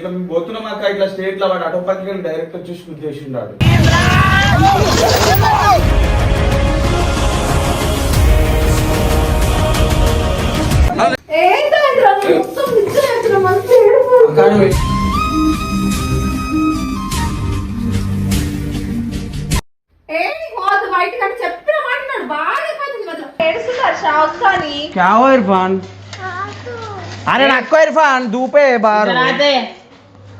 ఇట్లా మేము పోతున్నాం అక్క ఇట్లా స్టేట్ లో వాడు అటో పక్కకి వెళ్ళి డైరెక్ట్ వచ్చేసి గుద్దేసిండాడు ఏంటంటే మొత్తం మిక్స్ చేస్తున్నా మంచి ఏడుపు ఏ పోదు బయటకు అంటే చెప్పిన మాట్లాడు బాగా అయిపోతుంది మధ్య ఏడుస్తున్నారు షాక్ కానీ क्या हो इरफान अरे नक्को इरफान धूपे बाहर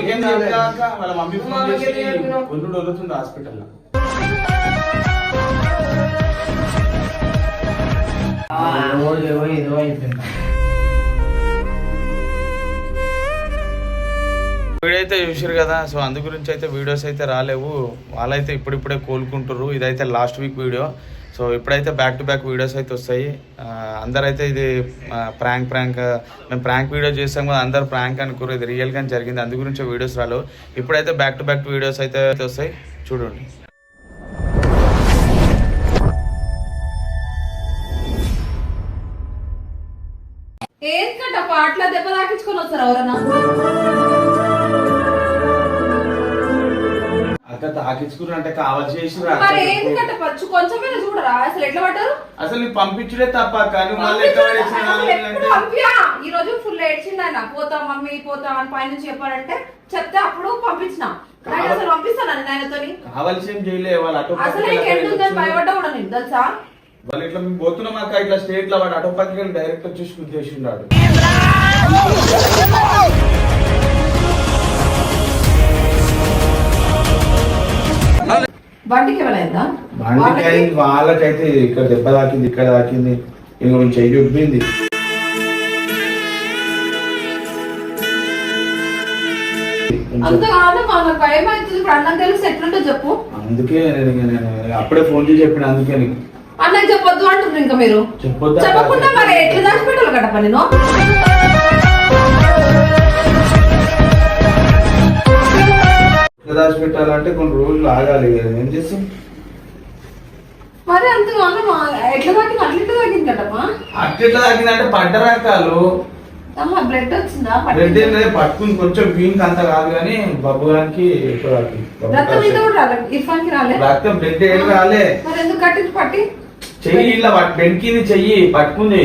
వీళ్ళ చెప్పాక వాళ్ళ మమ్మీ ఫోన్ చేసి హాస్పిటల్లో. అయితే చూసారు కదా సో అందు గురించి అయితే వీడియోస్ అయితే రాలేవు. వాళ్ళైతే ఇప్పుడిప్పుడే కోలుకుంటారు ఇదైతే లాస్ట్ వీక్ వీడియో. సో ఇప్పుడైతే బ్యాక్ టు బ్యాక్ వీడియోస్ అయితే వస్తాయి. అందరైతే ఇది ప్రాంక్ ప్రాంక్ మేము ప్రాంక్ వీడియో చేసాం కదా అందరు ప్రాంక్ అనుకోరు ఇది రియల్గా జరిగింది. అందు గురించి వీడియోస్ రాలేవు ఇప్పుడైతే బ్యాక్ టు బ్యాక్ వీడియోస్ అయితే వస్తాయి. చూడండి. ఏంటంటే పాటల దెబ్బ తాకించుకొని వస్తారు ఎవరన్నా? అక్క తాకించుకున్నారు అంటే కావాల్సి చేసి మరి ఏంటంటే పచ్చు కొంచెమైనా చూడరా? అసలు ఎట్లా పడ్డారు? అసలు నీకు పంపించుడే తప్ప కానీ మళ్ళీ ఎట్లా పడేసినా పంపియా? ఈ రోజు ఫుల్ ఏడ్చిండు ఆయన. పోతా మమ్మీ పోతా అని పైనుంచి చెప్పాడంటే చెప్తే అప్పుడు పంపించిన. అసలు పంపిస్తాను ఆయనతోని కావాల్సి ఏం చేయలే వాళ్ళు. అటో అసలు వెళ్ళి భయపడ్డా కూడా నేను తెలుసా? వాళ్ళు ఇట్లా మేము పోతున్నాం అక్క ఇట్లా స్టేట్లో వాడు అటో పక్కకి వెళ్ళి డైరెక్ట్ వచ్చేసి గుద్దేసిండాడు బండికి ఏమైనా బండికి అయింది వాళ్ళకైతే ఇక్కడ దెబ్బ తాకింది ఇక్కడ తాకింది ఇంకో చెయ్యి ఉబ్బింది. కాదు చెప్పు. అందుకే అప్పుడే ఫోన్ చేసి చెప్పిన అందుకే నీకు. అన్నకి చెప్పొద్దు అంటున్నారు ఇంకా మీరు. చెప్పొద్దా? చెప్పకుండా మరి ఎట్లా దాచిపెట్టాలి కడప నేను రాసి పెట్టాలంటే కొన్ని రోజులు ఆగాలి. కదా ఏం చేస్తాం? మరి అంత ఎట్లా అట్లా అట్లా రకాలు వచ్చిందా? పట్టుకుని కొంచెం పీంక్ అంత రాదు కానీ బబ్బు గారికి రక్తం బ్రెడ్ ఏం రాలే. మరి ఎందుకు పట్టి. చెయ్యి ఇలా బెంకింది చెయ్యి పట్టుకుంది.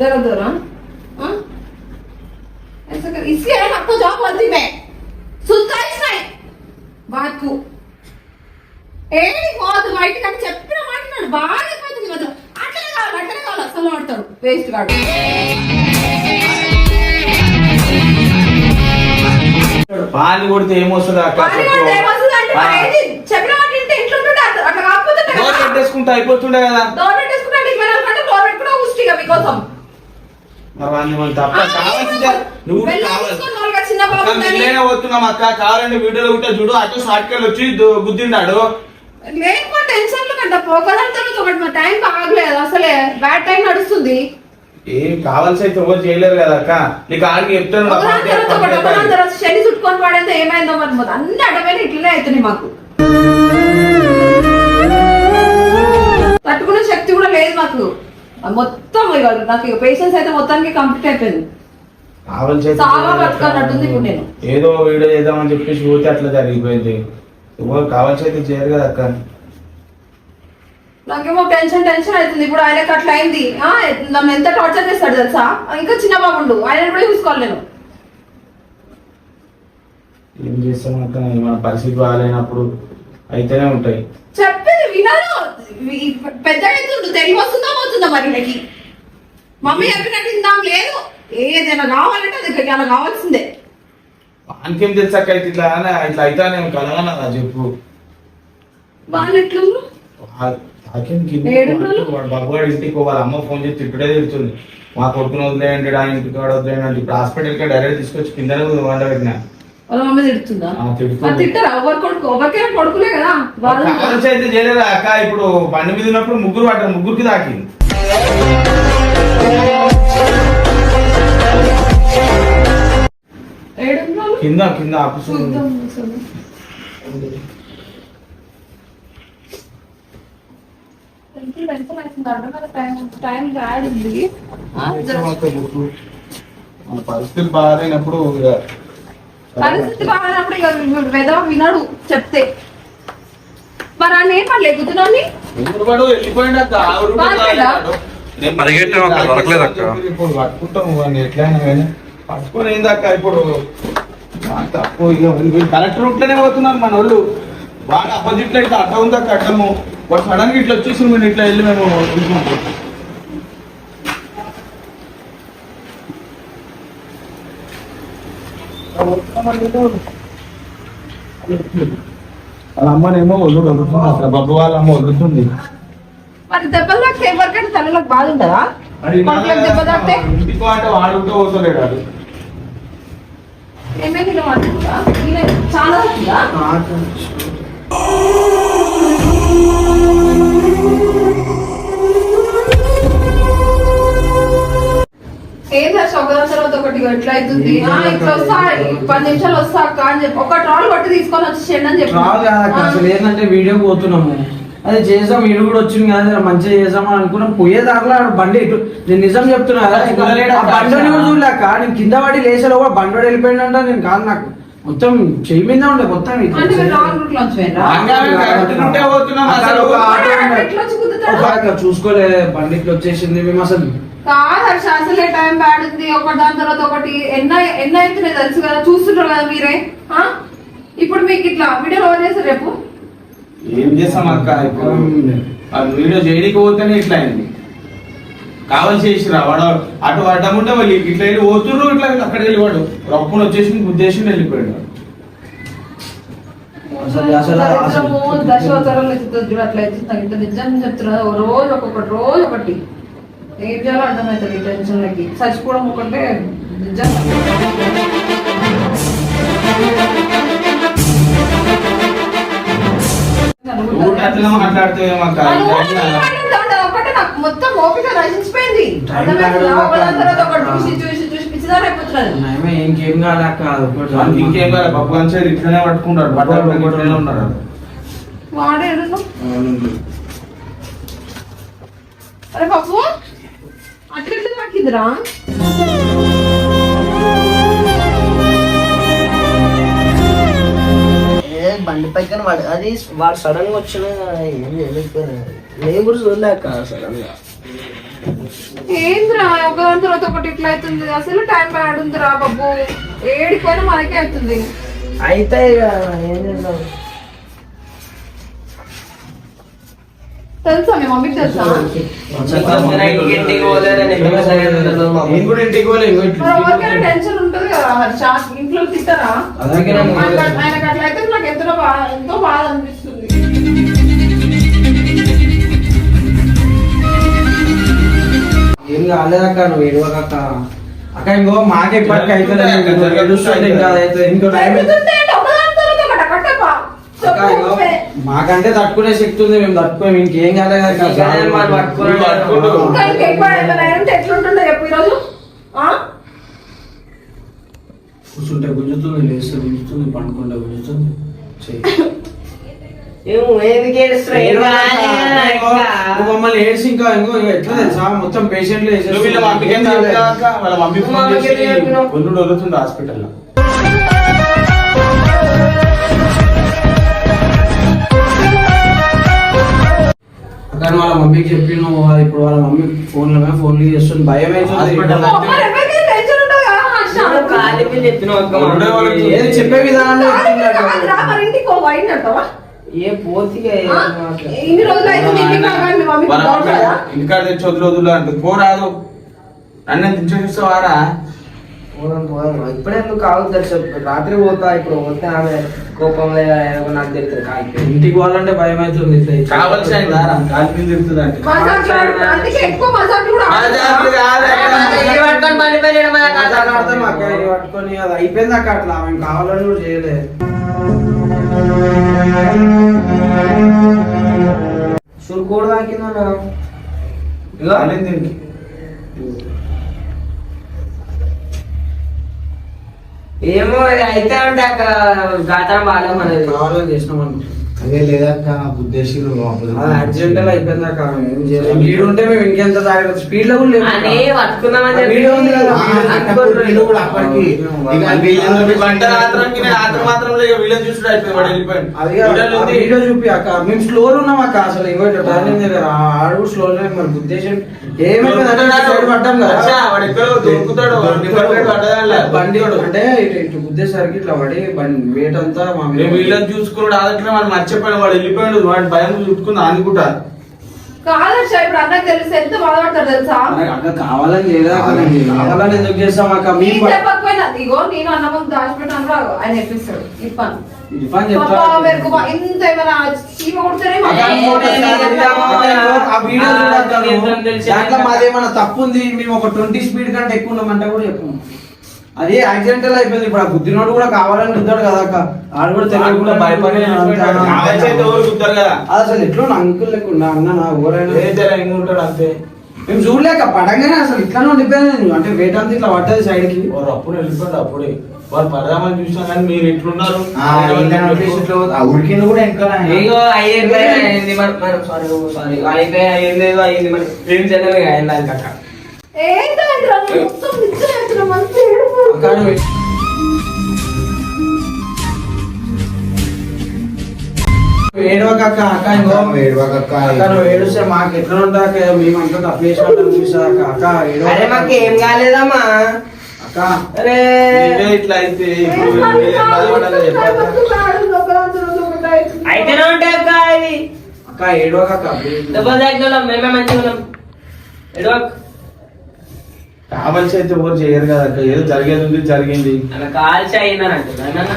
దూరం దూరం. ఇస్కే నాకు సుల్తాయి సాయి వాకు ఏది పోదు బయటకు అని చెప్పిన మాట్లాడు బాగా అయిపోతుంది కదా అట్లనే కావాలి అట్లనే కావాలి. అసలు ఆడతారు వేస్ట్ కాదు పాలు కొడితే ఏమొస్తుంది చెప్పిన మాట ఇంటే ఇంట్లో అట్లా కాకపోతే పెట్టేసుకుంటా అయిపోతుండే కదా. డోర్ పెట్టేసుకుంటే గవర్నమెంట్ పెట్టుకుంటా ఉష్టిగా మీకోసం. నువ్వు మెల్లగానే పోతున్నాం అక్క కావాలంటే వీడియోలో ఉంటే చూడు అటు షార్ట్ వచ్చి దు- గుద్దిండాడు. లేకపోతే టెన్షన్లు కంట ఒకదాని తర్వాత ఒకటి మా టైం బాగలేదు అసలే బ్యాడ్ టైం నడుస్తుంది. ఏం కావాల్సి అయితే ఎవరు చేయలేరు కదా అక్క. నీకు ఆడికి చెప్తాను శని చుట్టుకొని పడేస్తే ఏమైందో మరి మొత్తం అన్ని అడ్డమైన ఇట్లనే అవుతున్నాయి మాకు. తట్టుకునే శక్తి కూడా లేదు మాకు. మొత్తం నాకు పేషెన్స్ అయితే మొత్తానికి కంప్లీట్ అయిపోయింది. ఇప్పుడు నేను. ఏదో వీడియో చేద్దామని చెప్పేసి పోతే అట్లా జరిగిపోయింది. ఎవరు కావాల్సి అయితే చేయరు కదా అక్క. నాకేమో టెన్షన్ టెన్షన్ అవుతుంది. ఇప్పుడు ఆయనకి అట్లా అయింది. ఆ, నన్ను ఎంత టార్చర్ చేస్తాడు తెలుసా? ఇంకా చిన్న బాబుండు ఆయన కూడా చూసుకోవాలి నేను. ఏం చేస్తాం అక్క? మన పరిస్థితి బాగాలేనప్పుడు అయితేనే ఉంటాయి. చెప్పింది వినరు పెద్ద తెలివి వస్తుందా పోతుందా మరి మమ్మీ చెప్పినట్టు ఇందాం లేదు. ఏదైనా కావాలంటే అది అలా కావాల్సిందే. వానికేం తెలుసు అయితే ఇట్లా ఇట్లా చెప్పు. కింద? వాడు బాబుగాడు ఇంటికి వాళ్ళ అమ్మ ఫోన్ చేసి తిట్టుడే తిడుతుంది మా కొడుకుని వదిలేయండి ఆ ఇంటికి వాడు వదిలేయండి అంటే ఇప్పుడు హాస్పిటల్కి డైరెక్ట్ తీసుకొచ్చి కిందనే వండబెట్టిన వాళ్ళ మమ్మీ తిడుతుందా? ఆ, తిడుతుంది. మరి తిట్టరా? ఎవరు కొడుకు? ఎవరికైనా కొడుకులే కదా. వాళ్ళు అయితే చేయలేదా అక్క? ఇప్పుడు బండి మీద ఉన్నప్పుడు ముగ్గురు పడ్డారు ముగ్గురికి తాకింది. ఆ, జర- మన పరిస్థితి బాగాలేనప్పుడు పరిస్థితి బాగానప్పుడు ఇక వెదవ వినడు చెప్తే. మరి ఆయన ఏం పని లేకుతున్నాను ఊరు పడు వెళ్ళిపోయిండు అక్క ఆ ఊరు పడు బాగాలేదా? నేను పరిగెట్టాం దొరకలేదు అక్క. ఇప్పుడు పట్టుకుంటాం ఎట్లయినా కానీ. పట్టుకొని ఏందక్క ఇప్పుడు? తప్పు కలెక్టర్ రూట్లోనే పోతున్నారు మన వాళ్ళు. బాగా అపోజిట్లో ఇట్లా అడ్డ ఉంది అడ్డము వాడు సడన్గా ఇట్లా వచ్చేసి మేము ఇట్లా వెళ్ళి మేము తీసుకుంటాం వాళ్ళ అమ్మనేమో వదులు వదులుతుంది బాబు వాళ్ళ అమ్మ వదులుతుంది. మరి దెబ్బలు తాకితే ఎవరికైనా తల్లిలోకి బాధ ఉంటుందా? దెబ్బ తాకితే? ఇంటికో అంటే ఈయన చాలా అవుతుందా ఏం సార్ ఒకదాని తర్వాత ఒకటి ఎట్లా అవుతుంది? ఇట్లా వస్తా పది నిమిషాలు వస్తా అక్క అని చెప్పి. ఒక ట్రాల్ పట్టి తీసుకొని వచ్చేయండి అని చెప్పి. అసలు ఏంటంటే వీడియో పోతున్నాము. అదే చేసాం ఇల్లు కూడా వచ్చింది కదా మంచిగా చేసాం అని అనుకున్నాం. పోయే దారిలో ఆడ బండి ఇటు నేను నిజం చెప్తున్నా కదా కూడా చూడలేక నేను కింద పడి లేచాలో కూడా బండి వెళ్ళిపోయిందంట నేను కాదు నాకు. మొత్తం చెయ్యి మీద ఉండే మొత్తం అసలు. చూసుకోలే బండి ఇట్లా వచ్చేసింది మేము అసలు. కాదు హర్ష అసలే టైం బ్యాడ్ ఉంది ఒకటి దాని తర్వాత ఒకటి. ఎన్న ఎన్న అవుతున్నాయి తెలుసు కదా చూస్తుంటారు కదా మీరే? ఆ? ఇప్పుడు మీకు ఇట్లా వీడియో ఓవర్ చేస్తారు రేపు? ఏం చేస్తాం అక్క ఆ వీడియో చేయడానికి పోతేనే ఇట్లా అయింది. కావాల్సి చేసిరా వాడు అటు అడ్డముంటే వాళ్ళు ఇట్లా వెళ్ళి పోతుర్రు ఇట్లా అక్కడికి వెళ్ళి వాడు. రప్పున వచ్చేసి ఉద్దేశం వెళ్ళిపోయాడు. అసలు- అసలు- దరిద్రము, అసలు- దశావతారాలు ఎత్తుతుంది చూడు అట్లా ఎత్తుతుంది ఇంత నిజం చెప్తున్నా. రోజు ఒక్కొక్కటి రోజు ఒకటి. ఏం చేయాలో అర్థమవుతుంది టెన్షన్లకి. చచ్చిపోవడం ఒకటే నిజంగా చూసి చూసి పిచ్చిదారు అయిపోతున్నది నయమే ఇంకేం కాదు అక్క. ఇంకేం కాదు బాబు అని సైడ్ ఇట్లనే పట్టుకుంటాడు. బట్టలు ఉన్నాడు వాడే ఎడును అరే బాబు అట్లా ఎట్లా ఏ బండి పైన వాడు అది వాడు సడన్గా వచ్చిన ఏం చేయలేకపోయాను. నేను కూడా చూడలేక సడన్గా. ఏంద్రా? ఒకదాని తర్వాత ఒకటి ఇట్లా అవుతుంది. అసలు టైం బ్యాడ్ ఉందిరా బాబు. ఏడిపోయినా మనకే అవుతుంది. అయితే ఇక ఏం చేద్దాం? తెలుసా? మీ మమ్మీకి తెలుసా? నేను కూడా ఇంటికి మరి ఎవరికైనా టెన్షన్ ఉంటుంది కదా హర్ష ఇంట్లో తిట్టారా ఆయనకు ఎంతో బాధ ఎంతో బాధ అనిపిస్తుంది. ఏం కాలేదక్క నువ్వు ఏడవకక్క అక్క. ఇంకో మాకే ఇప్పటికి. మాకంటే తట్టుకునే శక్తి ఉంది మేము తట్టుకోము ఇంకేం కాలేదు? కూర్చుంటే గుంజుతుంది లేస్తే గుంజుతుంది పండుకుంటే గుంజుతుంది. మమ్మల్ని ఏడ్చి ఇంకా ఇంకో ఇంకా ఎట్లా తెలుసా? మొత్తం పేషెంట్లు వీళ్ళ? వాళ్ళ మమ్మీ ఫోన్ మమ్మీకి హాస్పిటల్లో. కానీ వాళ్ళ చెప్పి నువ్వు ఇప్పుడు వాళ్ళ మమ్మీ ఫోన్లో ఫోన్లు చేస్తుంది. భయం అవుతుంది ఏది చెప్పే విధానంలో? ఏ పోతిగా ఆ? ఇన్ని రోజులు తెచ్చి వదిలి వదులు అంటుంది. పోరాదు నన్ను పోదాం ఇప్పుడే ఎందుకు కావాలి తెలుసు? రాత్రి పోతా ఇప్పుడు పోతే ఆమె కోపంలో ఏదో నాకు తెలుస్తుంది కాకి. ఇంటికి పోవాలంటే భయం అవుతుంది. కావాల్సిన కాలు మీద తిరుగుతుందంటే. మసాజ్ అందుకే ఎక్కువ మసాజ్ కూడా మజాకులు కాదు. అక్క. మాట్లాడతాం అక్క. ఇది పట్టుకొని అది అయిపోయింది అక్క అట్లా. ఆమె కావాలని కూడా చేయలేదు సురుకోడు తాకిందన్నా కాలేదు దీనికి. ఏమో అయితే అంటే అక్కడ గాతం బాగా మనది. కావాలని చేసినాం అనుకుంటున్నాం అదే లేదక్క ఉద్దేశం అది యాక్సిడెంటల్ అయిపోయింది అక్క. ఆమె ఏం చేయలేదు వీడు ఉంటే మేము ఇంకెంత జాగ్రత్త స్పీడ్లో కూడా లేము అక్క. అని పట్టుకుందామని చెప్పి వీడియో ఉంది కదా, కూడా అప్పటికి. వీడియో చూపి అక్క. మేము స్లో ఉన్నాం అక్క అసలు టర్నింగ్ దగ్గర ఆడు స్లో మరి ఉద్దేశం పడ్డాం కదా. బండి అంటే ఇటు ఇటు గుద్దేసరికి ఇట్లా పడి బండి మా మేము వీళ్ళని చూసుకున్నాడు ఆదట్లే వాడు మర్చిపోయాడు వాడు వెళ్ళిపోయాడు వాడు భయం చుట్టుకుంది అనుకుంటా కాదర్శ ఇప్పుడు అన్నకు తెలిసి ఎంత బాధపడతాడు తెలుసా? అక్క, కావాలని చేయలేదు కావాలని ఎందుకు చేస్తాం అక్క? నీ మేము చెప్పకపోయినా ఇగో నేను అన్న ముందు దాచిపెట్టాను రా ఆయన ఎప్పిస్తాడు ఇప్పాను. ఇర్ఫాన్ పాపా, చెప్తా మెరుగు బా- ఇంత ఏమైనా చీమ కొడితేనే అక్క, మాకు ఇంకోటి ఆ వీడియో చూడక్క నువ్వు. దాంట్లో మాదేమన్నా తప్పు ఉంది? మేము ఒక ట్వంటీ స్పీడ్ కంటే ఎక్కువ ఉన్నామంటే కూడా చెప్పు అది యాక్సిడెంటల్ అయిపోయింది. ఇప్పుడు ఆ బుద్ధినోడు కూడా కావాలని గుద్దాడు కదా అక్క. ఆడు కూడా తెలియదు కూడా భయపడి అసలు ఎట్లా అంకుల్ లేకుండా అన్న నా ఊరైనా. ఇంక ఉంటాడు అంతే. మేము చూడలేక పడంగానే అసలు ఇట్లానే ఉండిపోయింది. నేను. అంటే వెయిట్ అంతా ఇట్లా పట్టదు సైడ్కి వాడు అప్పుడు వెళ్ళిపోయాడు అప్పుడే. వాడు పడదామని చూసినా కానీ మీరు ఎట్లున్నారు? ఉడికింది కూడా ఇగో అయ్యింది మనం సారీ సారీ అయితే అయ్యింది ఏదో అయ్యింది మనం ఏం చేయలేదు అయింది అది కక్క ఏంటంటే మంచి ఏడుపు అక్క ఇంకో. ఏడవకక్క. నువ్వు ఏడుస్తే మాకు ఎట్లా ఉంటా అక్క? మేము అంతా తప్పు చేసినట్టు అనిపిస్తుంది అక్క? అక్క ఏడవక. అరే మాకు ఏం కాలేదమ్మా? అక్క. అరే. ఇట్లా అయితే ఇప్పుడు మీరేం బాధపడాలో చెప్పాలి అయితేనే ఉంటాయి అక్క ఇది. అక్క మేమే మంచిగా ఉన్నాం. ఎడవక్ కావాల్సి అయితే ఎవరు చేయరు కదా అక్క. ఏదో జరిగేది ఉంది జరిగింది. అలా కాల్చి నాన్న.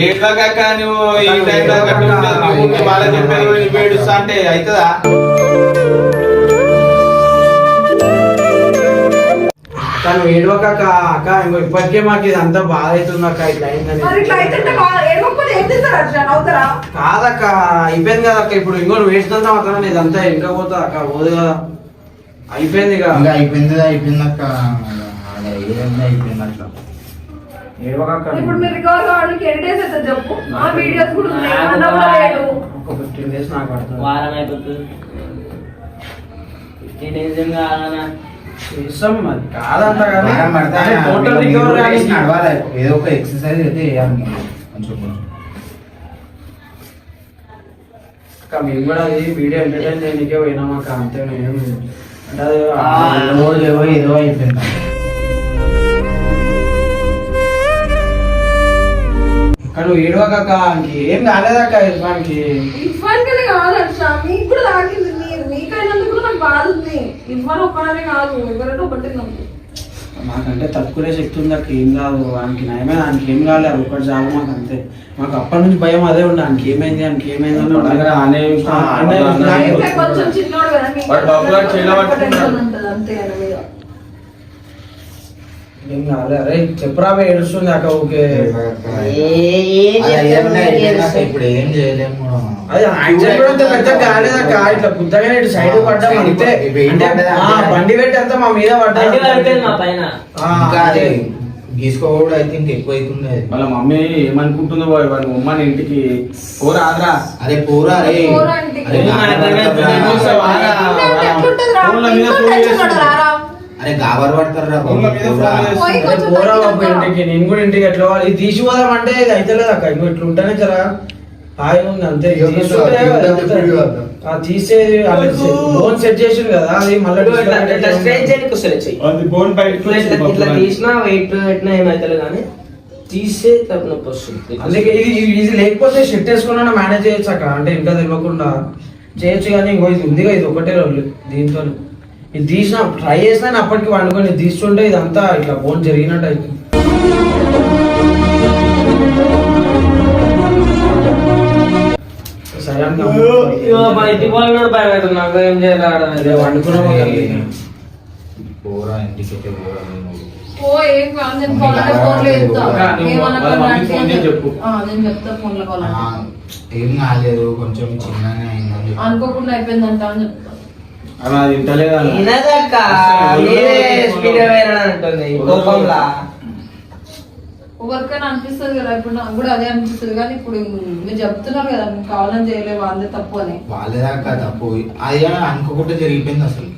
ఏట్లాగా నువ్వు ఈ టైం దాకా అట్లా ఉండదు. నువ్వు ఉంటే వాళ్ళకి చెప్పారు అంటే అవుతుందా నువ్వు ఏడవక అక్క. ఇప్పటికే మాకు ఇది అంతా బాధ అవుతుంది అక్క ఇట్లా అయిందని కాదక్క అయిపోయింది కదా అక్క. ఇప్పుడు ఇంకో నువ్వు వేసినంత మాత్రం ఇదంతా ఇంకా పోతుంది అక్క. పోదు కదా. అయిపోయింది ఇక. ఇంకా అయిపోయింది అయిపోయింది అక్క. అయిపోయింది అట్లా ఇప్పుడు మీరు రికవర్ కావడానికి ఎన్ని డేస్ అవుతుంది చెప్పు? ఆ వీడియోస్ కూడా ఉన్నాయి. ఒక ఫిఫ్టీన్ డేస్ నాకు పడుతుంది. వారం అయిపోతుంది. ఫిఫ్టీన్ డేస్ ఏం కాదన్నా చేస్తాం మరి కాదంట కానీ వారం పడతా టోటల్ రికవర్ కానీ నడవాలి ఏదో ఒక ఎక్సర్సైజ్ అయితే చేయాలి. మనం. కొంచెం కొంచెం. అక్క మేము కూడా అది వీడియో ఎంటర్టైన్ చేయడానికే పోయినాం అక్క అంతే ఏం లేదు. అంటే అది ఏదో ఏదో ఏదో అయిపోయింది. అక్క నువ్వు ఏడవక ఏం కాలేదక్క ఇర్ఫాన్కి ఇర్ఫాన్ కదే కాదు అట్లా మీకు కూడా తాకింది ఉంది ఇర్ఫాన్ ఒక్కడనే కాదు. ఒకటి నాకు మాకంటే తట్టుకునే శక్తి ఉంది అక్క. ఏం కాదు ఆయనకి నయమే ఆయనకి ఏం కాలేదు ఒకటి చాలు మాకు అంతే మాకు అప్పటి నుంచి భయం అదే ఉండే. ఆయనకి ఏమైంది ఆయనకి ఏమైంది అని ఉండే. పడగరా అనే కొంచెం చిన్నోడు కదా మీకు వాడు బాబు గారు చేతిలో పట్టుకున్నాడు. టెన్షన్ ఉంటుంది అంతే ఆయన మీద ఏం కాలే అరే చెప్పురా ఏడుస్తుంది అక్క ఓకే ఇప్పుడు ఏం చేయలేము అది యాక్సిడెంట్ కూడా అంత పెద్ద కాలేదక్క ఇట్లా గుద్దగానే ఇటు సైడ్ పడ్డాం అంతే. బండి పెట్టి అంతా మా మీద పడ్డా. గీసుకోవడం అయితే ఇంకా ఎక్కువ అవుతుంది వాళ్ళ మమ్మీ ఏమనుకుంటుందో వాడు వాడి ఉమ్మని ఇంటికి పోరా ఆదరా అరే పోరా అరే. మీద అరే గాబర్ పడతారా. ఫోన్ నేను కూడా ఇంటికి ఎట్లా? ఇది తీసి పోదాం అంటే అయితే లేదు అక్క. ఇంకో ఇట్లా ఉంటేనే జరా హాయిగా ఉంది అంతే. తీసేది లోన్ సెట్ చేసిండు కదా అది మళ్ళీ ఇట్లా బోన్. తీసినా వెయిట్ పెట్టినా ఏమైతే కానీ తీసే తప్ప నొప్పి వస్తుంది అందుకే ఇది ఇది లేకపోతే షిఫ్ట్ వేసుకున్నా మేనేజ్ చేయొచ్చు అక్క. అంటే ఇంకా తెలియకుండా చేయొచ్చు కానీ ఇంకో ఇది ఉందిగా ఇది ఒకటే రోజు దీంతో ఇది తీసిన ట్రై చేసినా అప్పటికి వండుకొని తీస్తుంటే ఇదంతా ఇట్లా బోన్ జరిగినట్టు అవుతుంది సరే బయటికి వాళ్ళు నాకు ఏం చేయాలి పోరా అయితే పోరా. ఓ కాదు నేను ఏమన్నా ఫోన్ చెప్పు. ఆ, నేను చెప్తా ఏం కాలేదు కొంచెం చిన్నగా అయిందని చెప్పు. అనుకోకుండా అయిపోయిందంట అని చెప్తా. అలా తింటలేదు? అలా. వినదక్క మీరే స్పీడ్ అంటుంది కోపంలా. ఎవరికైనా అనిపిస్తుంది కదా ఇప్పుడు నాకు కూడా అదే అనిపిస్తుంది కానీ ఇప్పుడు మీరు చెప్తున్నారు కదా కావాలని చేయలేవు అందే తప్పు అని. వాళ్ళదాకా తప్పు. అది అనుకోకుండా జరిగిపోయింది అసలు.